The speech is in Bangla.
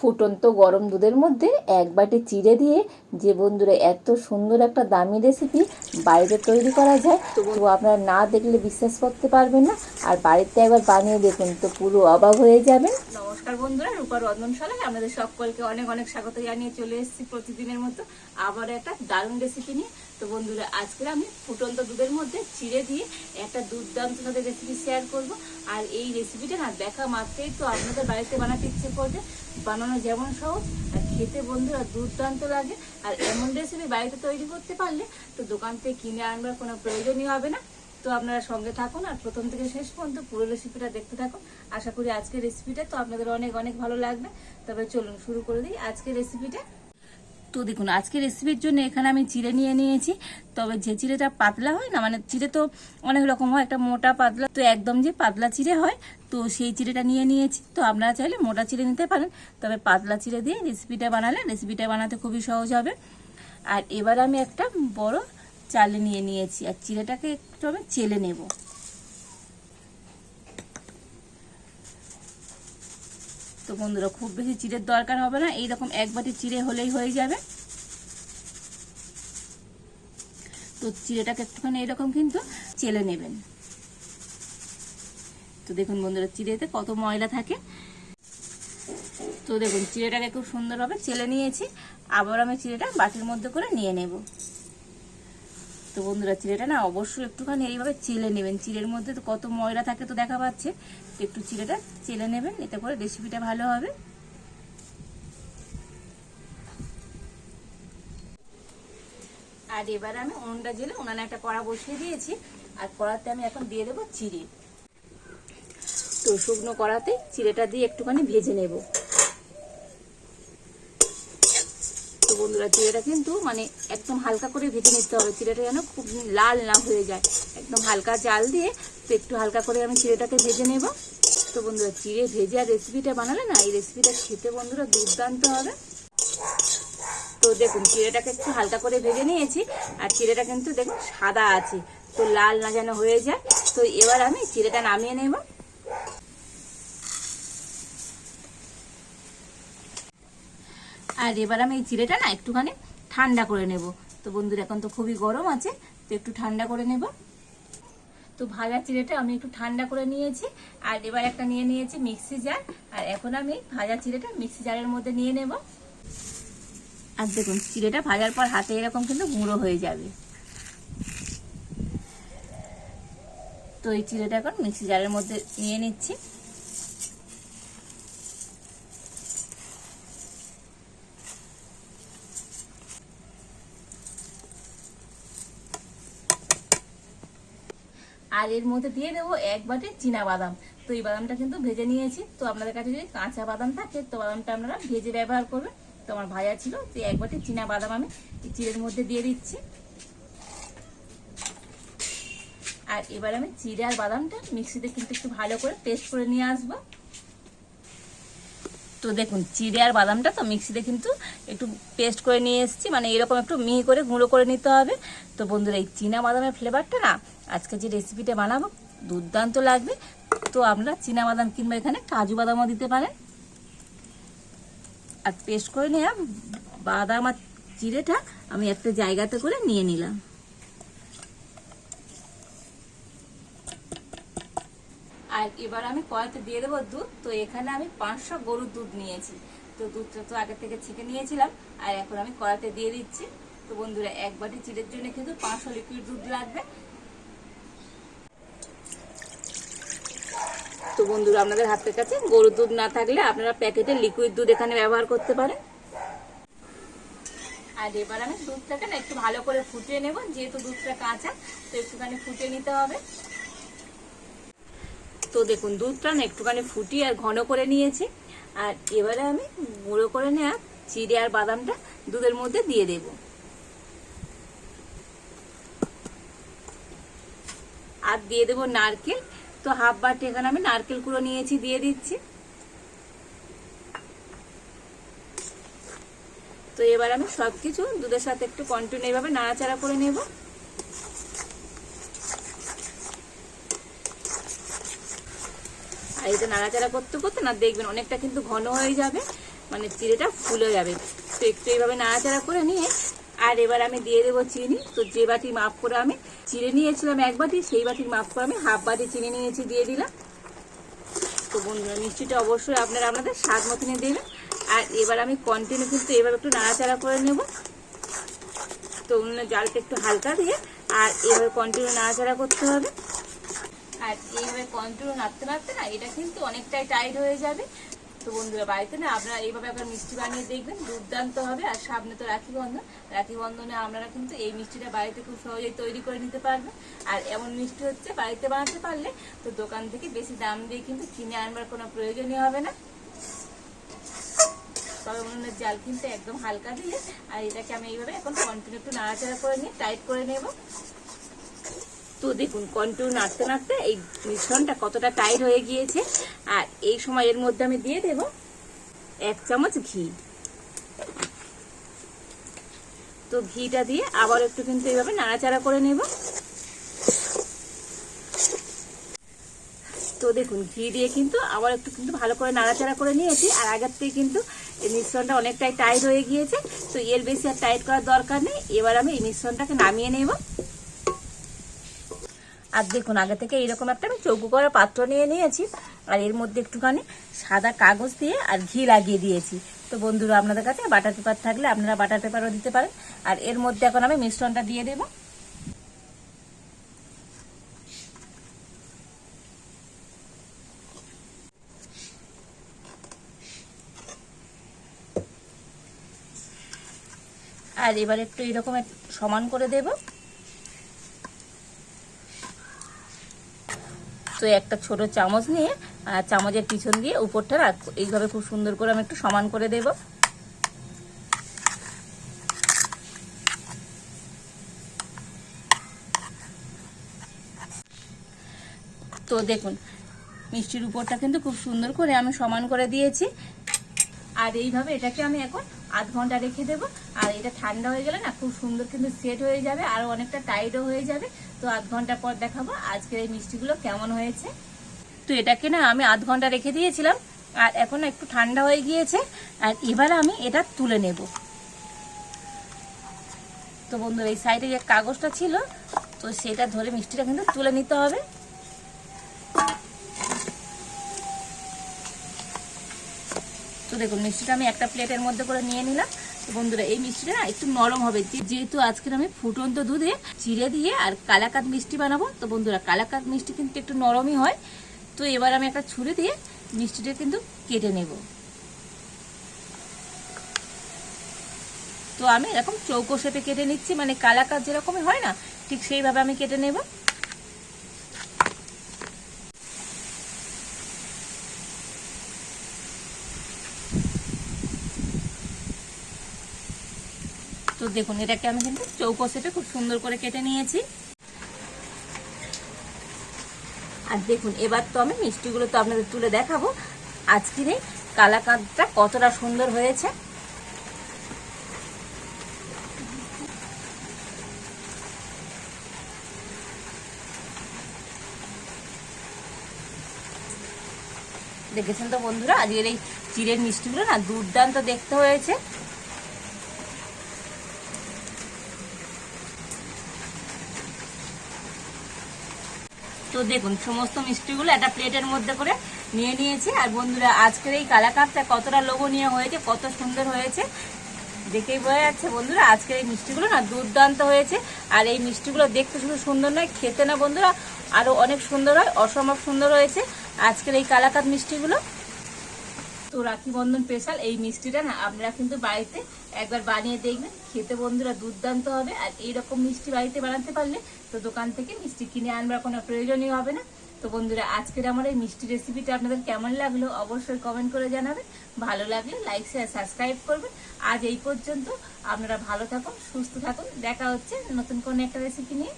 ফুটন্ত গরম দুধের মধ্যে এক বাটি চিড়ে দিয়ে, যে বন্ধুরা এত সুন্দর একটা দামি রেসিপি বাড়িতে তৈরি করা যায়, তো আপনারা না দেখলে বিশ্বাস করতে পারবেন না। আর বাড়িতে একবার বানিয়ে দেখুন, তো পুরো অবাক হয়ে যাবেন। নমস্কার বন্ধুরা, রূপা রন্ধনশালায় আপনাদের সকলকে অনেক অনেক স্বাগত জানিয়ে চলে এসেছি প্রতিদিনের মতো আবার একটা দারুণ রেসিপি নিয়ে। তো বন্ধুরা, আজকে আমি ফুটন্ত দুধের মধ্যে চিড়ে দিয়ে একটা দুর্দান্ত রেসিপি শেয়ার করব। আর এই রেসিপিটা না দেখা মাত্রেই তো আপনাদের বাড়িতে বানাতে ইচ্ছে করবে বানানো যেমন সহজ, আর খেতে বন্ধুরা দুর্দান্ত লাগে। আর এমন রেসিপি বাড়িতে তৈরি করতে পারলে তো দোকান থেকে কিনে আনবার কোনো প্রয়োজনই হবে না। তো আপনারা সঙ্গে থাকুন আর প্রথম থেকে শেষ পর্যন্ত পুরো রেসিপিটা দেখতে থাকুন। আশা করি আজকের রেসিপিটা তো আপনাদের অনেক অনেক ভালো লাগবে। তবে চলুন শুরু করে দিই আজকের রেসিপিটা তো দেখুন, আজকে রেসিপির জন্য এখানে আমি চিড়ে নিয়ে নিয়েছি। তবে যে চিড়েটা পাতলা হয় না মানে চিড়ে তো অনেক রকম হয়, একটা মোটা পাতলা, তো একদম যে পাতলা চিড়ে হয়, তো সেই চিড়েটা নিয়ে নিয়েছি। তো আপনারা চাইলে মোটা চিড়ে নিতে পারেন, তবে পাতলা চিড়ে দিয়ে রেসিপিটা বানালে রেসিপিটা বানাতে খুবই সহজ হবে। আর এবার আমি একটা বড় চালে নিয়ে নিয়েছি, আর চিড়েটাকে একটু আমি চেলে নেব। তো বন্ধুরা খুব বেশি চিড়ের দরকার হবে না। এইরকম এক বাটি চিড়ে হলেই হয়ে যাবে। তো চিড়েটাকে একটুখানি এরকম কিন্তু চেলে নেবেন। তো দেখুন বন্ধুরা, চিড়েতে কত ময়লা থাকে। তো দেখুন, চিড়েটাকে খুব সুন্দরভাবে চেলে নিয়েছি। আবার আমি চিড়েটা বাটির মধ্যে করে নিয়ে নেব। তো বন্ধুরা চিড়েটা না অবশ্যই একটুখানি এইভাবে চেলে নেবেন। চিড়ের মধ্যে তো কত ময়লা থাকে তো দেখা পাচ্ছে। একটু চিড়েটা চেলে নেবেন, এতে করে রেসিপিটা ভালো হবে। আর এবার আমি উনুনটা জেলে উনানে একটা কড়া বসিয়ে দিয়েছি। আর কড়াতে আমি এখন দিয়ে দেবো চিড়ে। তো শুকনো কড়াতে চিড়েটা দিয়ে একটুখানি ভেজে নেব তো বন্ধুরা, চিড়েটা কিন্তু মানে একদম হালকা করে ভেজে নিতে হবে। চিড়েটা যেন খুব লাল না হয়ে যায়। একদম হালকা জাল দিয়ে তো একটু হালকা করে আমি চিড়েটাকে ভেজে নেব। তো বন্ধুরা, চিড়ে ভেজে আর রেসিপিটা বানালে না, এই রেসিপিটা খেতে বন্ধুরা দুর্দান্ত হবে। তো দেখুন, চিড়েটাকে একটু হালকা করে ভেজে নিয়েছি। আর চিড়েটা কিন্তু দেখুন সাদা আছে। তো লাল না যেন হয়ে যায়। তো এবার আমি চিড়েটা নামিয়ে নেব। আর এবার আমি এই চিড়েটা না একটুখানি ঠান্ডা করে নেব। তো বন্ধুরা, এখন তো খুবই গরম আছে, তো একটু ঠান্ডা করে নেব। তো ভাজা চিড়েটা আমি একটু ঠান্ডা করে নিয়েছি, আর এবার একটা নিয়ে নিয়েছি মিক্সি জার আর এখন আমি ভাজা চিড়েটা মিক্সি জারের মধ্যে নিয়ে নেব। আর দেখুন চিড়েটা ভাজার পর হাতে এরকম কিন্তু গুঁড়ো হয়ে যাবে। তো এই চিড়েটা এখন মিক্সি জারের মধ্যে নিয়ে নিচ্ছি। আর এর মধ্যে দিয়ে দেবো এক বাটি চীনা বাদাম। তো এই বাদামটা কিন্তু ভেজে নিয়েছি। তো আপনাদের কাছে যদি কাঁচা বাদাম থাকে, তো বাদামটা আপনারা ভেজে ব্যবহার করবেন। তো আমার ভাজা ছিল, তো এক বাটি চীনা বাদাম আমি চিড়ের মধ্যে দিয়ে দিচ্ছি। আর এবার আমি চিড়ে আর বাদামটা মিক্সিতে কিন্তু একটু ভালো করে পেস্ট করে নিয়ে আসব। তো দেখুন, চিড়ে আর বাদামটা তো মিক্সিতে কিন্তু একটু পেস্ট করে নিয়ে এসেছি। মানে এরকম একটু মিহি করে গুঁড়ো করে নিতে হবে। তো বন্ধুরা, এই চীনা বাদামের ফ্লেভারটা না, আজকে যে রেসিপিটা বানাবো, দুর্দান্ত লাগবে। তো আপনারা চীনা বাদাম কিংবা এখানে কাজু বাদামও দিতে পারেন। আর পেস্ট করে নেওয়া বাদাম আর চিড়েটা আমি একটা জায়গাতে করে নিয়ে নিলাম। আর এবার আমি কড়াইতে দিয়ে দেবো দুধ। তো এখানে আমি পাঁচশো গরুর দুধ নিয়েছি। তো দুধটা তো আগে থেকে ছেঁকে নিয়েছিলাম। আর এখন আমি কড়াইতে দিয়ে দিচ্ছি। তো বন্ধুরা, এক বাটি চিড়ের জন্য কিন্তু পাঁচশো লিকুইড দুধ লাগবে। তো বন্ধুরা, আপনাদের হাতের কাছে গরুর দুধ না থাকলে আপনারা প্যাকেটের লিকুইড দুধ এখানে ব্যবহার করতে পারেন। আর এবার আমি দুধটাকে না একটু ভালো করে ফুটিয়ে নেব, যেহেতু দুধটা কাঁচা, তো একটুখানি ফুটিয়ে নিতে হবে। তো দেখুন দুধটা না একটুখানি ফুটিয়ে আর ঘন করে নিয়েছি। আর এবারে আমি গুঁড়ো করে নেওয়া চিড়ে আর বাদামটা দুধের মধ্যে দিয়ে দেব। আর দিয়ে দেব নারকেল। তো হাফ বাটি এখানে আমি নারকেল কুড়ো নিয়েছি, দিয়ে দিচ্ছি। তো এবার আমি সবকিছু দুধের সাথে একটু কন্টিনিউ এভাবে নাড়াচাড়া করে নেব। আর এটা নাড়াচাড়া করতে করতে না দেখবেন অনেকটা কিন্তু ঘন হয়ে যাবে মানে চিড়েটা ফুলে যাবে। তো একটু এইভাবে নাড়াচাড়া করে নিয়ে, আর এবার আমি দিয়ে দেবো চিনি। তো যে বাটি মাপ করে আমি চিড়ে নিয়েছিলাম এক বাটি, সেই বাটির মাপ করে আমি হাফ বাটি চিনি নিয়েছি, দিয়ে দিলাম। তো বন্ধুরা, মিষ্টিটা অবশ্যই আপনারা আপনাদের স্বাদ মতনই দেবেন। আর এবার আমি কন্টিনিউ কিন্তু এবার একটু নাড়াচাড়া করে নেব। তো উনুনের জালটা একটু হালকা দিয়ে, আর এবার কন্টিনিউ নাড়াচাড়া করতে হবে। আর এইভাবে কন্টিনিউ নাড়তে নাড়তে না, এটা কিন্তু অনেকটাই টাইট হয়ে যাবে। তো বন্ধুরা, বাড়িতে না আপনারা এইভাবে একবার মিষ্টি বানিয়ে দেখবেন, দুর্দান্ত হবে। আর সামনে তো রাখি বন্ধন। রাখি বন্ধনে আপনারা কিন্তু এই মিষ্টিটা বাড়িতে খুব সহজেই তৈরি করে নিতে পারবেন। আর এমন মিষ্টি হচ্ছে, বাড়িতে বানাতে পারলে তো দোকান থেকে বেশি দাম দিয়ে কিন্তু কিনে আনবার কোনো প্রয়োজনই হবে না। তবে উনুনের জাল কিন্তু একদম হালকা দিলে, আর এটাকে আমি এইভাবে এখন কন্টিনিউ একটু নাড়াচাড়া করে নিয়ে টাইট করে নেব। তো দেখুন কন্টিনিউ নাড়তে নাড়তে এই মিশ্রণটা কতটা টাইট হয়ে গিয়েছে। আর এই সময় এর মধ্যে আমি দিয়ে দেব এক চামচ ঘি। তো ঘিটা দিয়ে আবার একটু কিন্তু এইভাবে নাড়াচাড়া করে নেব। তো দেখুন, ঘি দিয়ে কিন্তু আবার একটু কিন্তু ভালো করে নাড়াচাড়া করে নিয়েছি। আর আগের থেকে কিন্তু এই মিশ্রণটা অনেকটাই টাইট হয়ে গিয়েছে। তো এর বেশি আর টাইট করার দরকার নেই। এবার আমি এই মিশ্রণটাকে নামিয়ে নেব। আর দেখুন, আগে থেকে এরকম একটা আমি চৌকো করা পাত্র নিয়ে নিয়েছি, আর এর মধ্যে একটুখানি সাদা কাগজ দিয়ে আর ঘি লাগিয়ে দিয়েছি। তো বন্ধুরা, আপনাদের কাছে বাটার পেপার থাকলে আপনারা বাটার পেপারও দিতে পারেন। আর এর মধ্যে এখন আমি মিশ্রণটা দিয়ে দেবো। আর এবার একটু এরকম সমান করে দেব। তো একটা ছোট চামচ নিয়ে চামচের পিছন দিয়ে উপরটা রাখ। এইভাবে খুব সুন্দর করে আমি একটু সমান করে দেব। তো দেখুন, মিষ্টির উপরটা কিন্তু খুব সুন্দর করে আমি সমান করে দিয়েছি। আর এইভাবে এটাকে আমি এখন আধ ঘণ্টা রেখে দেবো। আর এটা ঠান্ডা হয়ে গেলে না খুব সুন্দর কিন্তু সেট হয়ে যাবে, আর অনেকটা টাইটও হয়ে যাবে। তো আধ ঘণ্টা পর দেখাবো আজকের এই মিষ্টিগুলো কেমন হয়েছে। তো এটাকে না আমি আধ ঘণ্টা রেখে দিয়েছিলাম, আর এখন একটু ঠান্ডা হয়ে গিয়েছে। আর এবার আমি এটা তুলে নেব। তো বন্ধু এই সাইডে যে কাগজটা ছিল, তো সেটা ধরে মিষ্টিটা কিন্তু তুলে নিতে হবে। দেখুন, মিষ্টিটা আমি একটা প্লেটের মধ্যে করে নিয়ে নিলাম। বন্ধুরা, এই মিষ্টিটা না একটু নরম হবে। যেহেতু আজকের আমি ফুটন্ত দুধে চিড়ে দিয়ে আর কালাকাত মিষ্টি বানাবো, তো বন্ধুরা কালাকাত মিষ্টি কিন্তু একটু নরমই হয়। তো এবার আমি একটা ছুরি দিয়ে মিষ্টিটা কিন্তু কেটে নেব। তো আমি এরকম চৌকো শেপে কেটে নিচ্ছি মানে কালাকাত যেরকমই হয় না, ঠিক সেইভাবে আমি কেটে নেব। দেখুন, এটাকে আমি কিন্তু চৌকো শেপে খুব সুন্দর করে কেটে নিয়েছি। আর দেখুন, এবার তো আমি মিষ্টিগুলো তো আপনাদের তুলে দেখাবো। আজকের এই কালাকাঁদটা কতটা সুন্দর হয়েছে। দেখেছেন তো বন্ধুরা, আজকের এই চিড়ের মিষ্টিগুলো না দুর্দান্ত দেখতে হয়েছে। তো দেখুন, সমস্ত মিষ্টিগুলো একটা প্লেটের মধ্যে করে নিয়ে নিয়েছি। আর বন্ধুরা, আজকের এই কালাকাপটা কতটা লোভনীয় হয়েছে, কত সুন্দর হয়েছে, দেখেই বোঝা যাচ্ছে বন্ধুরা, আজকের এই মিষ্টিগুলো না দুর্দান্ত হয়েছে। আর এই মিষ্টিগুলো দেখতে শুধু সুন্দর নয়, খেতে না বন্ধুরা আরও অনেক সুন্দর হয়, অসম্ভব সুন্দর হয়েছে আজকের এই কালাকাত মিষ্টিগুলো। তো রাখি বন্ধন স্পেশাল এই মিষ্টিটা না আপনারা কিন্তু বাড়িতে একবার বানিয়ে দেখবেন। খেতে বন্ধুরা দুর্দান্ত হবে আর এইরকম মিষ্টি বাড়িতে বানাতে পারলে তো দোকান থেকে মিষ্টি কিনে আনবার কোনো প্রয়োজনই হবে না। তো বন্ধুরা আজকের আমার এই মিষ্টি রেসিপিটা আপনাদের কেমন লাগল অবশ্যই কমেন্ট করে জানাবেন। ভালো লাগলে লাইক শেয়ার সাবস্ক্রাইব করবেন। আজ এই পর্যন্ত আপনারা ভালো থাকুন, সুস্থ থাকুন। দেখা হচ্ছে নতুন কোনো একটা রেসিপি নিয়ে।